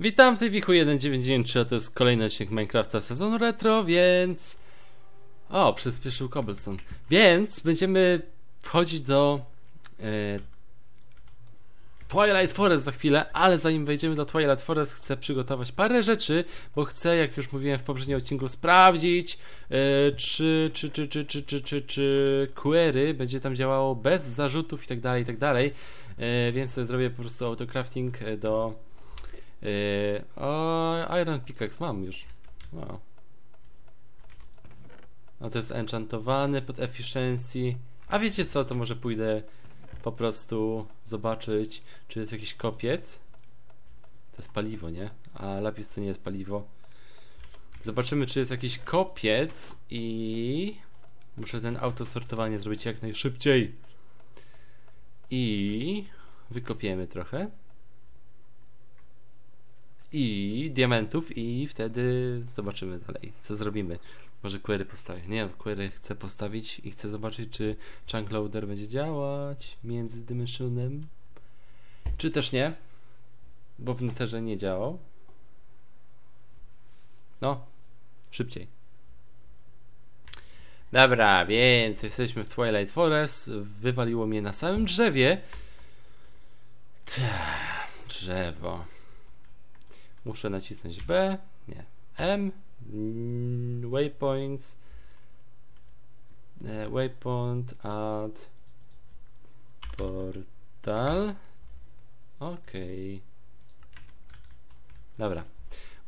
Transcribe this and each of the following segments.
Witam w tej Wichu 1993, a to jest kolejny odcinek Minecrafta sezonu retro, więc... O, przyspieszył cobblestone. Więc będziemy wchodzić do e, Twilight Forest za chwilę, ale zanim wejdziemy do Twilight Forest chcę przygotować parę rzeczy, bo chcę, jak już mówiłem w poprzednim odcinku, sprawdzić e, czy, czy, czy, czy, czy, czy, czy, czy query będzie tam działało bez zarzutów i tak dalej, i tak dalej. E, więc zrobię po prostu autocrafting do Yy, Iron Pickaxe mam już. Wow. No to jest enchantowany pod efficiency. A wiecie co, to może pójdę po prostu zobaczyć, czy jest jakiś kopiec. To jest paliwo, nie? A lapis to nie jest paliwo. Zobaczymy, czy jest jakiś kopiec i... Muszę ten autosortowanie zrobić jak najszybciej. I... Wykopiemy trochę i diamentów i wtedy zobaczymy dalej, co zrobimy. Może query postawię. Nie, query chcę postawić i chcę zobaczyć, czy chunk loader będzie działać między dimensionem, czy też nie, bo w netherze nie działał. No, szybciej. Dobra, więc jesteśmy w Twilight Forest. Wywaliło mnie na samym drzewie. Ta, drzewo. Muszę nacisnąć B, nie, M, waypoints, e, waypoint, add, portal, ok, dobra,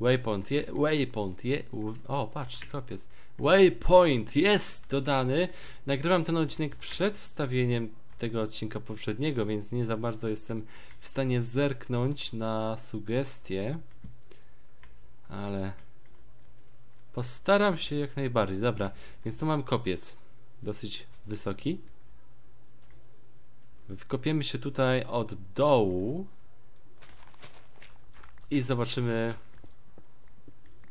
waypoint, je, waypoint, je, o patrz, kopiec, waypoint jest dodany, nagrywam ten odcinek przed wstawieniem tego odcinka poprzedniego, więc nie za bardzo jestem w stanie zerknąć na sugestie ale postaram się jak najbardziej. Dobra, więc tu mam kopiec dosyć wysoki. Wkopiemy się tutaj od dołu i zobaczymy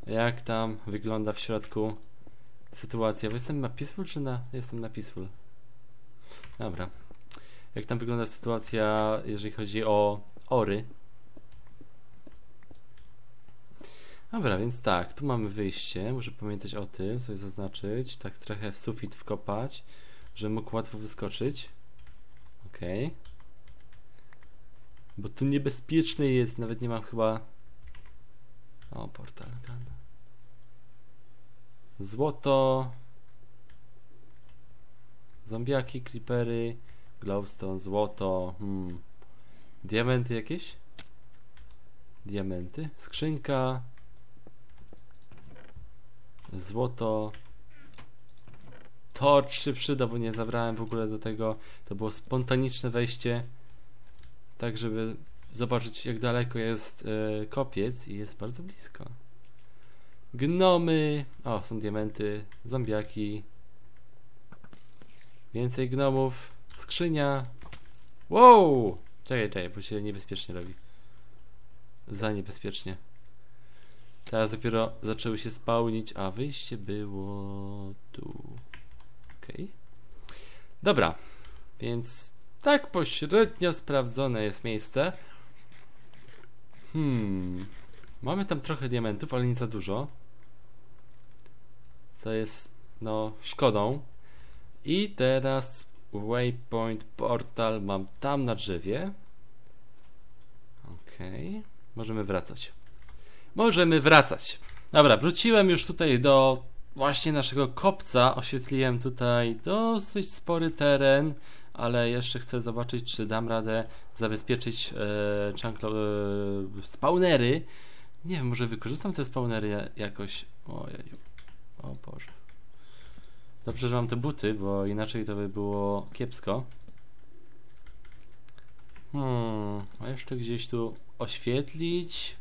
jak tam wygląda w środku sytuacja. Bo jestem na peaceful czy na... Jestem na peaceful. Dobra. Jak tam wygląda sytuacja, jeżeli chodzi o ory. Dobra, więc tak, tu mamy wyjście. Muszę pamiętać o tym, sobie zaznaczyć. Tak trochę w sufit wkopać, żeby mógł łatwo wyskoczyć. Ok. Bo tu niebezpieczny jest, nawet nie mam chyba... O, portal. Złoto. Zombiaki, creepery, glowstone, złoto. Hmm. Diamenty jakieś? Diamenty. Skrzynka złoto. Torch się przyda, bo nie zabrałem w ogóle do tego. To było spontaniczne wejście. Tak, żeby zobaczyć jak daleko jest e, kopiec i jest bardzo blisko. Gnomy. O, są diamenty. Zombiaki. Więcej gnomów. Skrzynia. Wow! Czekaj, czekaj, bo się niebezpiecznie robi. Za niebezpiecznie. Teraz dopiero zaczęły się spełnić, a wyjście było tu. Ok. Dobra, więc tak pośrednio sprawdzone jest miejsce. Hmm. Mamy tam trochę diamentów, ale nie za dużo. Co jest, no, szkodą. I teraz waypoint portal mam tam na drzewie. Ok. Możemy wracać możemy wracać. Dobra, wróciłem już tutaj do właśnie naszego kopca. Oświetliłem tutaj dosyć spory teren, ale jeszcze chcę zobaczyć, czy dam radę zabezpieczyć e, chunklo, e, spawnery. Nie wiem, może wykorzystam te spawnery jakoś. Ojeju. O Boże. Dobrze, że mam te buty, bo inaczej to by było kiepsko. Hmm, a jeszcze gdzieś tu oświetlić.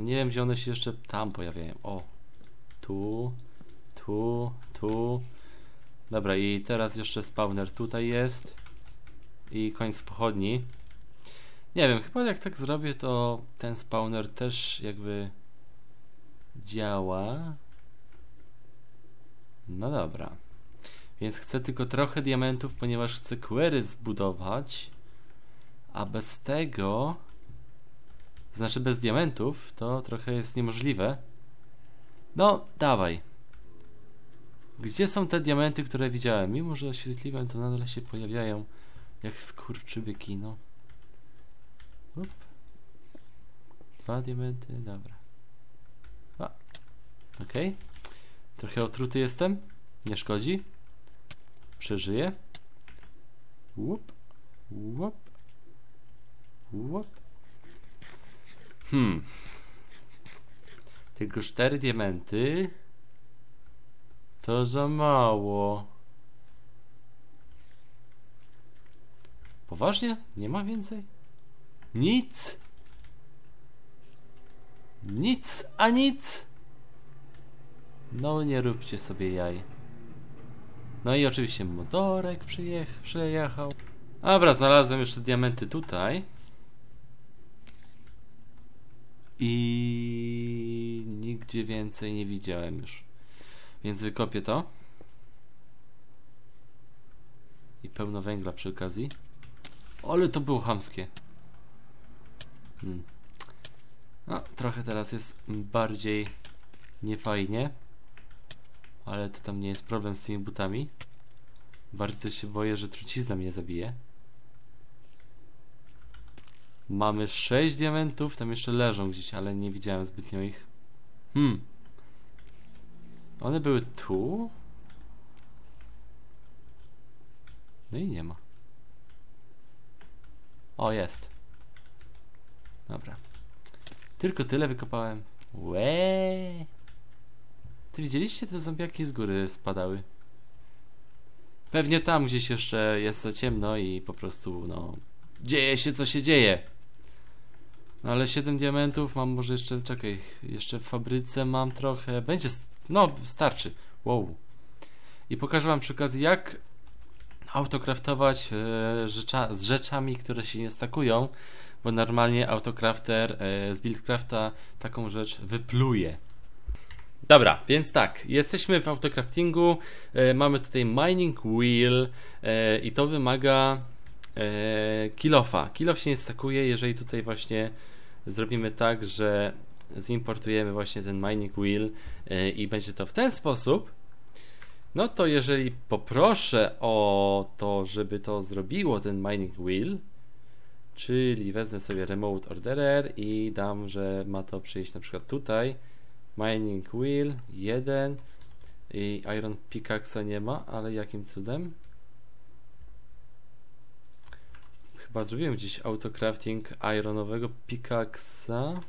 No nie wiem, gdzie one się jeszcze tam pojawiają. O, tu, tu, tu. Dobra, i teraz jeszcze spawner tutaj jest. I koniec pochodni. Nie wiem, chyba jak tak zrobię, to ten spawner też jakby działa. No dobra. Więc chcę tylko trochę diamentów, ponieważ chcę query zbudować. A bez tego Znaczy bez diamentów to trochę jest niemożliwe. No, dawaj. Gdzie są te diamenty, które widziałem? Mimo, że oświetliłem, to nadal się pojawiają jak skurczybyki, no. Up. Dwa diamenty, dobra. A. Okej. Okay. Trochę otruty jestem. Nie szkodzi. Przeżyję. Łup. Łup. Łup. Hmm. Tylko cztery diamenty. To za mało. Poważnie? Nie ma więcej? Nic? Nic, a nic? No nie róbcie sobie jaj. No i oczywiście motorek przyjech, przejechał. Dobra, znalazłem jeszcze diamenty tutaj. I nigdzie więcej nie widziałem już. Więc wykopię to. I pełno węgla przy okazji. Ale to było chamskie. Hmm. No, trochę teraz jest bardziej niefajnie. Ale to tam nie jest problem z tymi butami. Bardzo się boję, że trucizna mnie zabije. Mamy 6 diamentów, tam jeszcze leżą gdzieś, ale nie widziałem zbytnio ich. Hmm. One były tu? No i nie ma. O, jest. Dobra. Tylko tyle wykopałem. Łe. Ty widzieliście te zombiaki z góry spadały? Pewnie tam gdzieś jeszcze jest za ciemno i po prostu, no... Dzieje się co się dzieje. No ale 7 diamentów mam może jeszcze, czekaj, jeszcze w fabryce mam trochę, będzie, no starczy, wow. I pokażę wam przy okazji jak autokraftować e, rzecza, z rzeczami, które się nie stakują, bo normalnie autocrafter e, z buildcrafta taką rzecz wypluje. Dobra, więc tak, jesteśmy w autocraftingu, e, mamy tutaj mining wheel e, i to wymaga e, kilofa. Kilof się nie stakuje, jeżeli tutaj właśnie zrobimy tak, że zimportujemy właśnie ten mining wheel e, i będzie to w ten sposób, no to jeżeli poproszę o to, żeby to zrobiło ten mining wheel, czyli wezmę sobie remote orderer i dam, że ma to przyjść na przykład tutaj, mining wheel 1 i iron pickaxe nie ma, ale jakim cudem? Chyba zrobiłem gdzieś autocrafting ironowego pickaxa.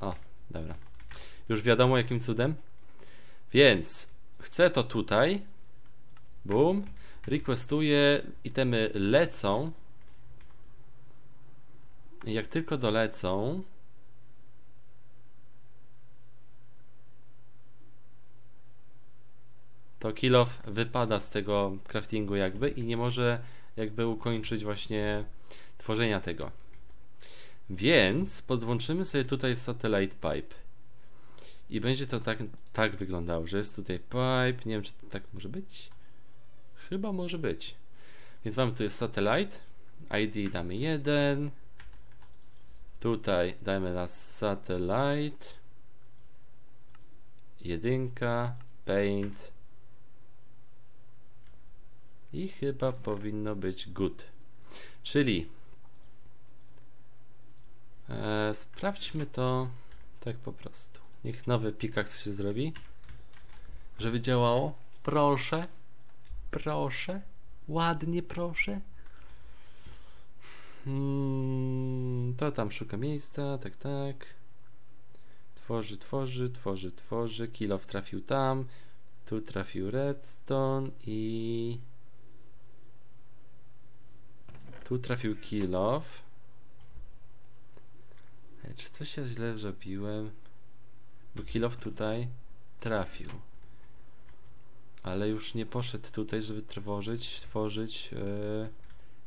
O, dobra. Już wiadomo jakim cudem. Więc chcę to tutaj. Boom. Requestuję. Itemy lecą. Jak tylko dolecą. To Kilof wypada z tego craftingu jakby i nie może jakby ukończyć właśnie tworzenia tego. Więc podłączymy sobie tutaj satellite pipe. I będzie to tak, tak wyglądało, że jest tutaj pipe. Nie wiem, czy tak może być. Chyba może być. Więc mamy tu jest satellite. ID damy 1. Tutaj dajmy na satellite. Jedynka. Paint. I chyba powinno być good. Czyli e, sprawdźmy to tak po prostu. Niech nowy pickaxe się zrobi. Żeby działało. Proszę. Proszę. Ładnie proszę. Hmm, to tam szuka miejsca. Tak, tak. Tworzy, tworzy, tworzy, tworzy. Kilof trafił tam. Tu trafił redstone i... Tu trafił kilof. Czy coś ja źle zrobiłem? Bo kilof tutaj trafił. Ale już nie poszedł tutaj, żeby tworzyć, tworzyć yy,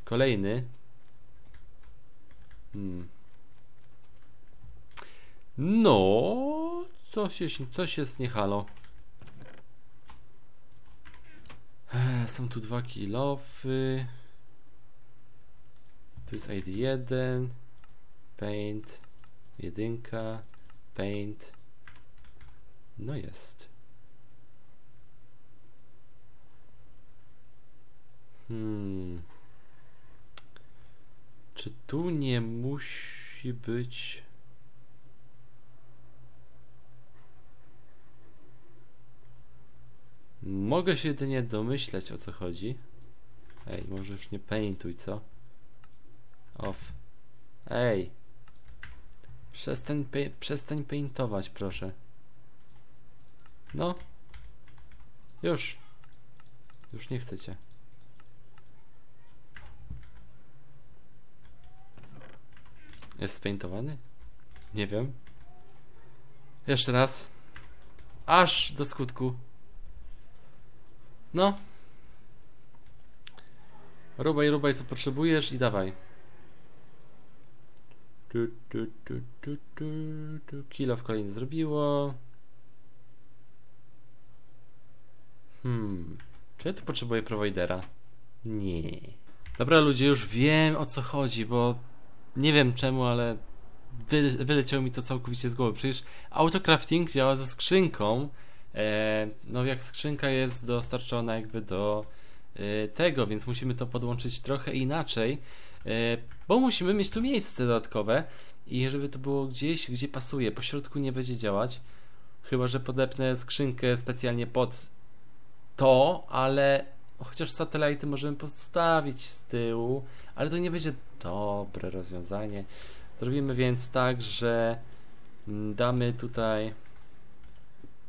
kolejny. Hmm. No, coś jest, coś jest nie halo. Są tu dwa kilofy. Tu jest ID 1, paint, jedynka, paint. No jest. Hmm. Czy tu nie musi być... Mogę się jedynie domyśleć o co chodzi. Ej, może już nie paintuj, co? Off. Ej. Przestań, przestań paintować, proszę. No. Już. Już nie chcecie. Jest spaintowany? Nie wiem. Jeszcze raz. Aż do skutku. No. Rubaj, rubaj co potrzebujesz i dawaj. Tu, tu, tu, tu, tu, tu. Kilo w kolejny zrobiło. Hmm. Czy ja tu potrzebuję prowajdera? Nie. Dobra ludzie, już wiem o co chodzi, bo nie wiem czemu, ale wy, wyleciało mi to całkowicie z głowy. Przecież autocrafting działa ze skrzynką. E, no jak skrzynka jest dostarczona jakby do e, tego, więc musimy to podłączyć trochę inaczej, bo musimy mieć tu miejsce dodatkowe i żeby to było gdzieś, gdzie pasuje. Po środku nie będzie działać, chyba że podepnę skrzynkę specjalnie pod to, ale chociaż satelity możemy postawić z tyłu, ale to nie będzie dobre rozwiązanie. Zrobimy więc tak, że damy tutaj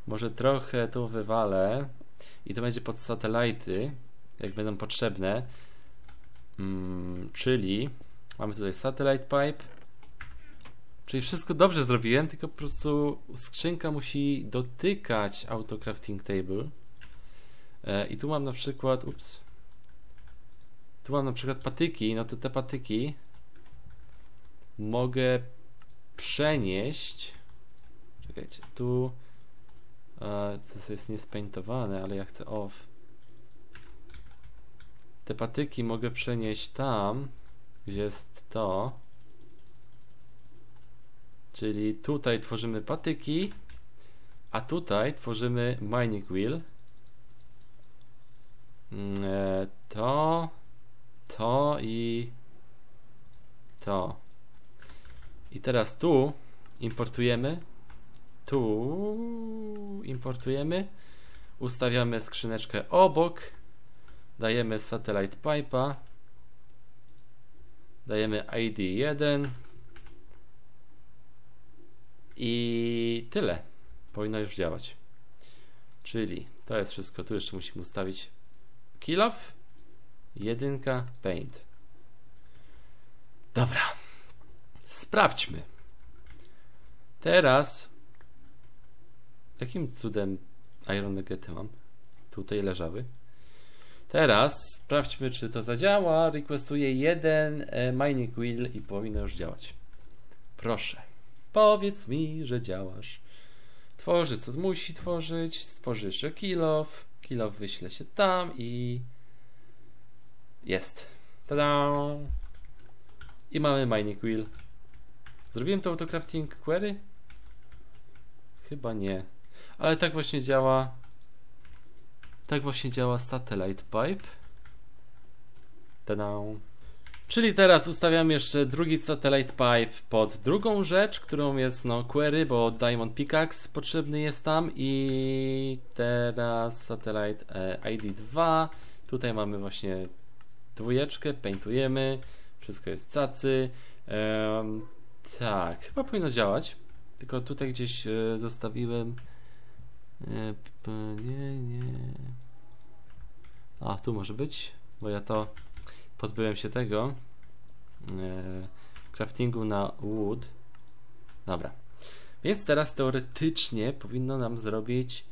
może trochę tu wywalę i to będzie pod satelity, jak będą potrzebne. Hmm, czyli mamy tutaj satellite pipe. Czyli wszystko dobrze zrobiłem, tylko po prostu skrzynka musi dotykać auto crafting table. E, I tu mam na przykład, ups, tu mam na przykład patyki, no to te patyki mogę przenieść. Czekajcie, tu e, to jest niespaintowane, ale ja chcę off. Te patyki mogę przenieść tam, gdzie jest to. Czyli tutaj tworzymy patyki, a tutaj tworzymy mining wheel. Mm, e, to, to i to. I teraz tu importujemy, tu importujemy, ustawiamy skrzyneczkę obok, dajemy satellite pipe'a, dajemy ID 1 i tyle. Powinno już działać. Czyli to jest wszystko. Tu jeszcze musimy ustawić Kill off. Jedynka. Paint. Dobra. Sprawdźmy. Teraz jakim cudem Iron Nuggety mam? Tutaj leżały. Teraz sprawdźmy, czy to zadziała. Requestuję jeden e, mining wheel i powinno już działać. Proszę. Powiedz mi, że działasz. Tworzy co musi tworzyć. Stworzy jeszcze kill off. Kilo wyśle się tam i jest. Tada! I mamy mining wheel. Zrobiłem to autocrafting query? Chyba nie. Ale tak właśnie działa. Tak właśnie działa satellite pipe. Tada! Czyli teraz ustawiam jeszcze drugi satellite pipe pod drugą rzecz, którą jest no query, bo Diamond Pickaxe potrzebny jest tam i teraz satellite e, ID 2. Tutaj mamy właśnie dwójeczkę, paintujemy, wszystko jest cacy. Ehm, tak, chyba powinno działać. Tylko tutaj gdzieś e, zostawiłem. E, nie, nie. A, tu może być, bo ja to pozbyłem się tego e, craftingu na wood. Dobra. Więc teraz teoretycznie powinno nam zrobić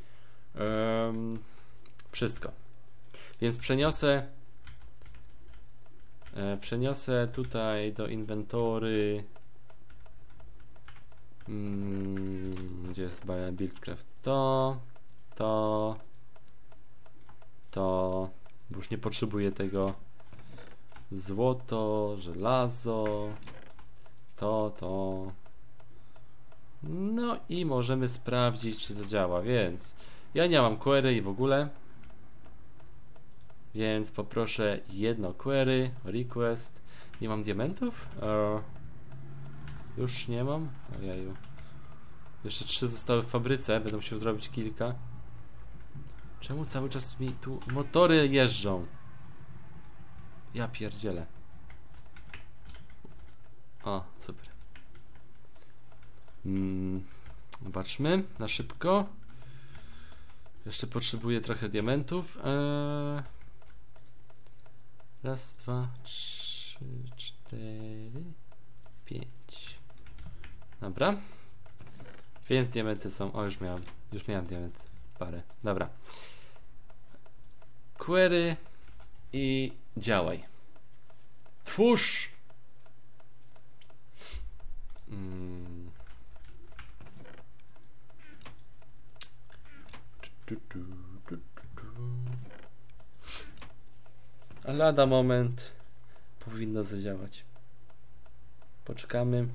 um, wszystko. Więc przeniosę e, przeniosę tutaj do inwentory mm, gdzie jest buildcraft to to to bo już nie potrzebuję tego złoto, żelazo, to, to. No i możemy sprawdzić, czy to działa, więc ja nie mam query w ogóle. Więc poproszę jedno query, request. Nie mam diamentów? E, już nie mam? Ojeju. Jeszcze trzy zostały w fabryce, będę musiał zrobić kilka. Czemu cały czas mi tu motory jeżdżą? Ja pierdzielę. O, super. Mm, zobaczmy na szybko. Jeszcze potrzebuję trochę diamentów. Eee, raz, dwa, trzy, cztery, pięć. Dobra. Więc diamenty są. O, już miałem. Już miałem diament. Parę. Dobra. Query i działaj. Twórz! Mm. A lada moment powinno zadziałać. Poczekamy.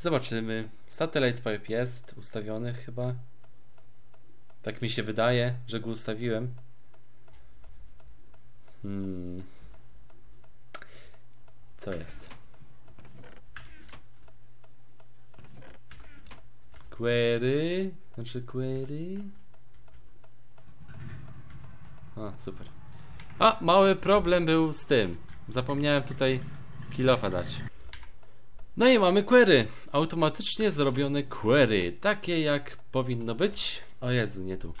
Zobaczymy. Satellite pipe jest ustawiony chyba. Tak mi się wydaje, że go ustawiłem. Hmm. Co jest? Query. Znaczy query. A, super. A, mały problem był z tym. Zapomniałem tutaj kilofa dać. No i mamy query. Automatycznie zrobione query. Takie jak powinno być. O Jezu, nie tu.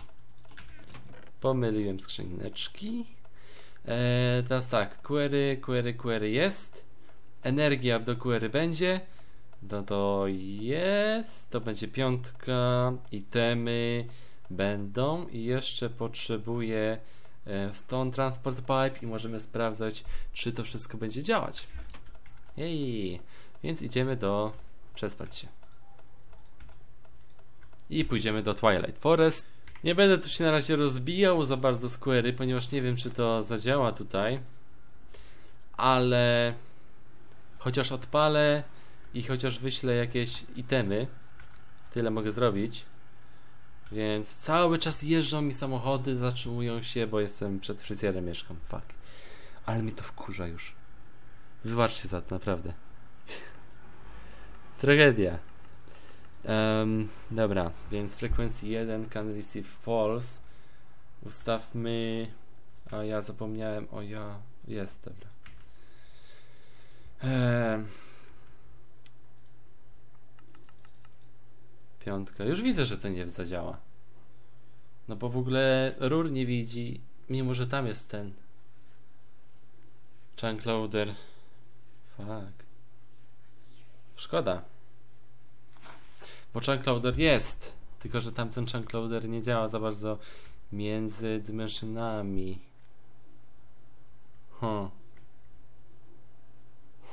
Pomyliłem skrzyneczki. Eee, teraz tak, query, query, query jest. Energia do query będzie. No to jest. To będzie piątka. Itemy będą. I jeszcze potrzebuję e, Stone Transport Pipe i możemy sprawdzać, czy to wszystko będzie działać. Jej. Więc idziemy do przespać się. I pójdziemy do Twilight Forest. Nie będę tu się na razie rozbijał za bardzo z query, ponieważ nie wiem, czy to zadziała tutaj. Ale chociaż odpalę i chociaż wyślę jakieś itemy, tyle mogę zrobić. Więc cały czas jeżdżą mi samochody, zatrzymują się, bo jestem przed fryzjerem mieszkam. Fuck. Ale mi to wkurza już. Wybaczcie za to, naprawdę. Tragedia. Um, dobra, więc frequency 1 can receive false. Ustawmy. A ja zapomniałem. O ja. Jest, dobra. Piątka. Już widzę, że to nie zadziała. No bo w ogóle rur nie widzi, mimo że tam jest ten chunk loader. Fuck. Szkoda. Bo chunkloader jest, tylko że tamten chunkloader nie działa za bardzo między dymensjonami. Huh.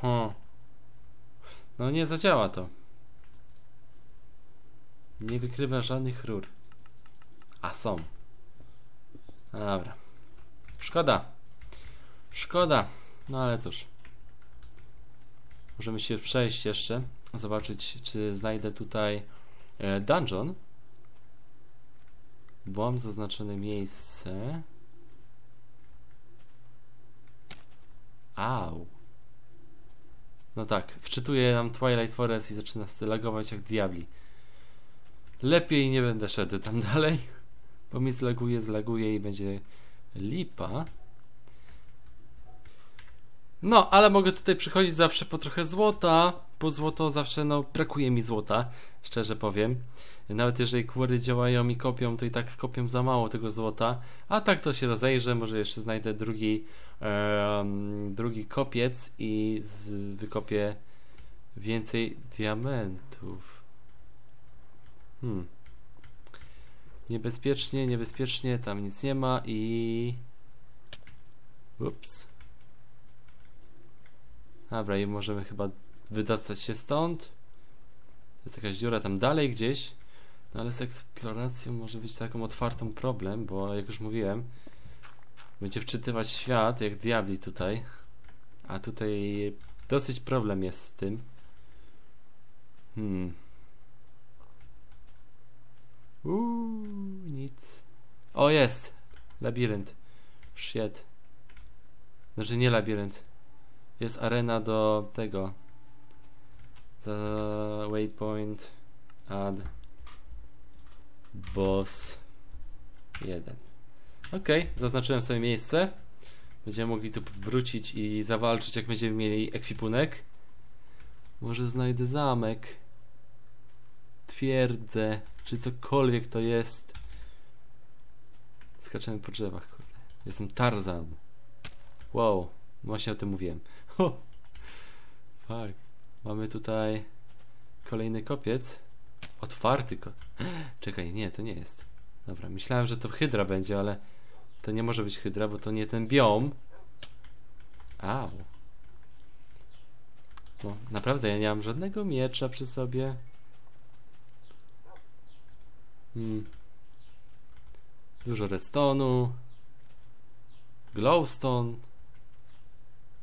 Huh. No nie zadziała to. Nie wykrywa żadnych rur. A są. Dobra. Szkoda. Szkoda. No ale cóż. Możemy się przejść jeszcze zobaczyć, czy znajdę tutaj e, dungeon. Bo mam zaznaczone miejsce. Au. No tak, wczytuję nam Twilight Forest i zaczyna lagować jak diabli. Lepiej nie będę szedł tam dalej, bo mi zlaguje, zlaguje i będzie lipa. No, ale mogę tutaj przychodzić zawsze po trochę złota, bo złoto zawsze, no, brakuje mi złota, szczerze powiem. Nawet jeżeli kłory działają i kopią, to i tak kopią za mało tego złota. A tak to się rozejrzę, może jeszcze znajdę drugi, drugi kopiec i z, wykopię więcej diamentów. Hmm. Niebezpiecznie, niebezpiecznie, tam nic nie ma i... Ups. Dobra, i możemy chyba wydostać się stąd. Jest jakaś dziura tam dalej gdzieś. No ale z eksploracją może być taką otwartą problem, bo jak już mówiłem, będzie wczytywać świat jak diabli tutaj. A tutaj dosyć problem jest z tym. Hmm. Uuu, nic. O, jest! Labirynt. Shit. Znaczy nie labirynt. Jest arena do tego. Za waypoint. Add. Boss. 1. Ok, zaznaczyłem sobie miejsce. Będziemy mogli tu wrócić i zawalczyć, jak będziemy mieli ekwipunek. Może znajdę zamek. Twierdzę, czy cokolwiek to jest. Skaczemy po drzewach. Jestem Tarzan. Wow, właśnie o tym mówiłem. Ho. Fuck. Mamy tutaj kolejny kopiec. Otwarty ko... Czekaj, nie, to nie jest. Dobra, myślałem, że to hydra będzie, ale to nie może być hydra, bo to nie ten biom. Au. No, naprawdę, ja nie mam żadnego miecza przy sobie. Hmm. Dużo redstone'u. Glowstone.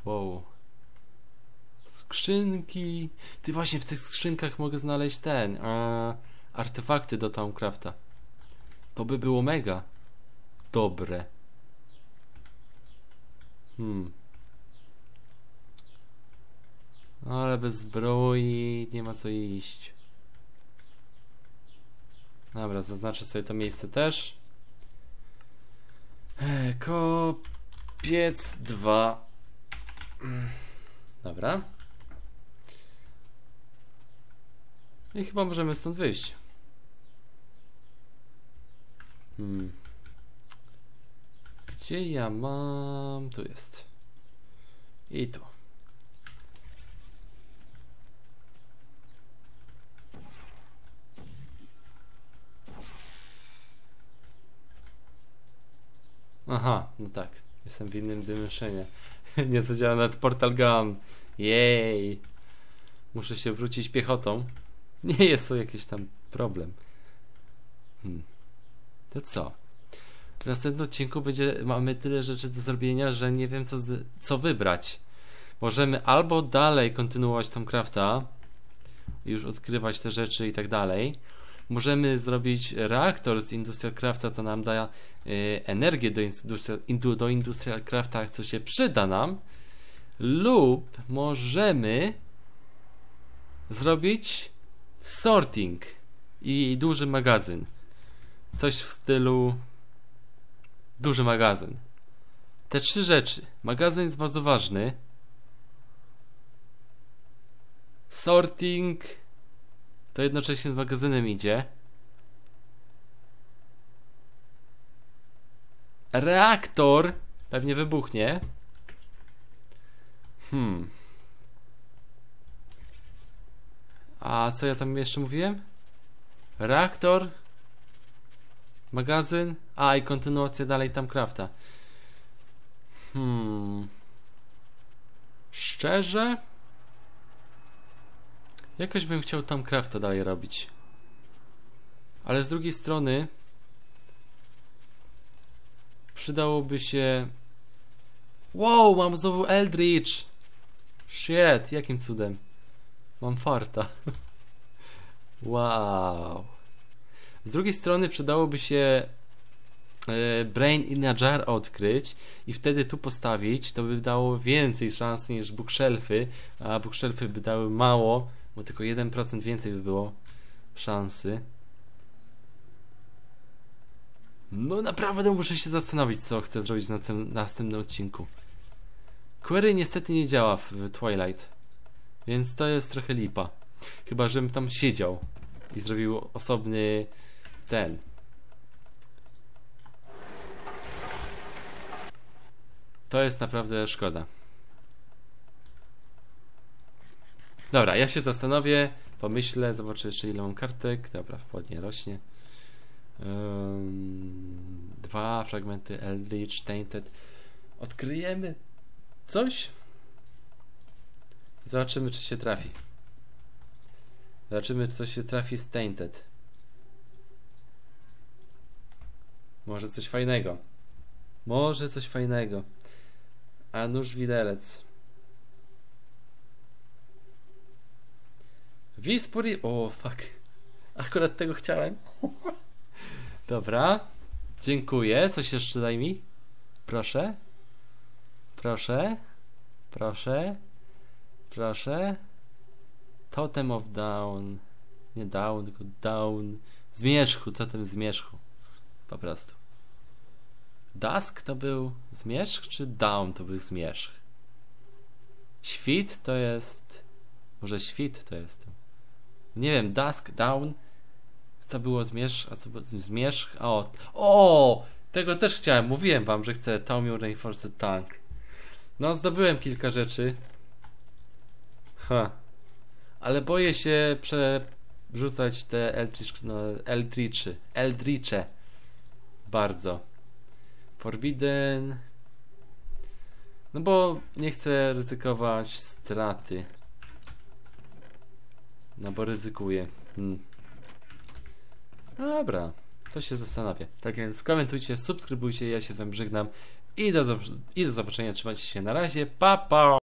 Wow. Skrzynki. Ty właśnie w tych skrzynkach mogę znaleźć ten. A, artefakty do Towncrafta. To by było mega. Dobre. Hmm. Ale bez zbroi nie ma co iść. Dobra, zaznaczę sobie to miejsce też. E, kopiec 2. Dobra. I chyba możemy stąd wyjść. Hmm. Gdzie ja mam? Tu jest. I tu. Aha, no tak. Jestem w innym dymensionie. Nie to działa nad Portal Gun. Jej. Muszę się wrócić piechotą. Nie jest to jakiś tam problem. Hmm. To co? W następnym odcinku będzie, mamy tyle rzeczy do zrobienia, że nie wiem co, z, co wybrać. Możemy albo dalej kontynuować tą crafta, już odkrywać te rzeczy i tak dalej. Możemy zrobić reaktor z Industrial Crafta, co nam da y, energię do Industrial, do Industrial Crafta, co się przyda nam. Lub możemy zrobić sorting i duży magazyn. Coś w stylu duży magazyn. Te trzy rzeczy. Magazyn jest bardzo ważny. Sorting to jednocześnie z magazynem idzie. Reaktor pewnie wybuchnie. Hmm. A co ja tam jeszcze mówiłem? Reaktor Magazyn? A, i kontynuacja dalej tam crafta. Hmm. Szczerze? Jakoś bym chciał tam crafta dalej robić. Ale z drugiej strony przydałoby się Wow, mam znowu Eldritch! Shit, jakim cudem? Mam farta. wow. Z drugiej strony przydałoby się e, Brain in a Jar odkryć i wtedy tu postawić, to by dało więcej szans niż bookshelfy, a bookshelfy by dały mało, bo tylko 1% więcej by było szansy. No naprawdę muszę się zastanowić, co chcę zrobić na tym następnym odcinku. Query niestety nie działa w Twilight, więc to jest trochę lipa. Chyba, żebym tam siedział i zrobił osobny ten. To jest naprawdę szkoda. Dobra, ja się zastanowię, pomyślę, zobaczę jeszcze ile mam kartek. Dobra, ładnie rośnie. Um, dwa fragmenty Eldritch, Tainted. Odkryjemy coś. Zobaczymy, czy się trafi. Zobaczymy, co się trafi z Tainted. Może coś fajnego. Może coś fajnego. A nóż widelec. Wispuri... O, fuck. Akurat tego chciałem. Dobra. Dziękuję. Coś jeszcze daj mi. Proszę. Proszę. Proszę. Proszę. Totem of Down. Nie Down, tylko Down. Zmierzchu, totem zmierzchu. Po prostu. Dusk to był zmierzch, czy Down to był zmierzch? Świt to jest. Może świt to jest. Nie wiem, Dusk, Down. Co było zmierzch, a co było zmierzch? O, o! Tego też chciałem. Mówiłem wam, że chcę Tommy Reinforced Tank. No, zdobyłem kilka rzeczy. Ha. Ale boję się przerzucać te Eldritch, no, Eldritchy. Eldritche. Bardzo. Forbidden. No bo nie chcę ryzykować straty. No bo ryzykuję. Hmm. Dobra, to się zastanawię. Tak więc komentujcie, subskrybujcie, ja się z wami żegnam i do, i do zobaczenia. Trzymajcie się na razie. Pa, pa!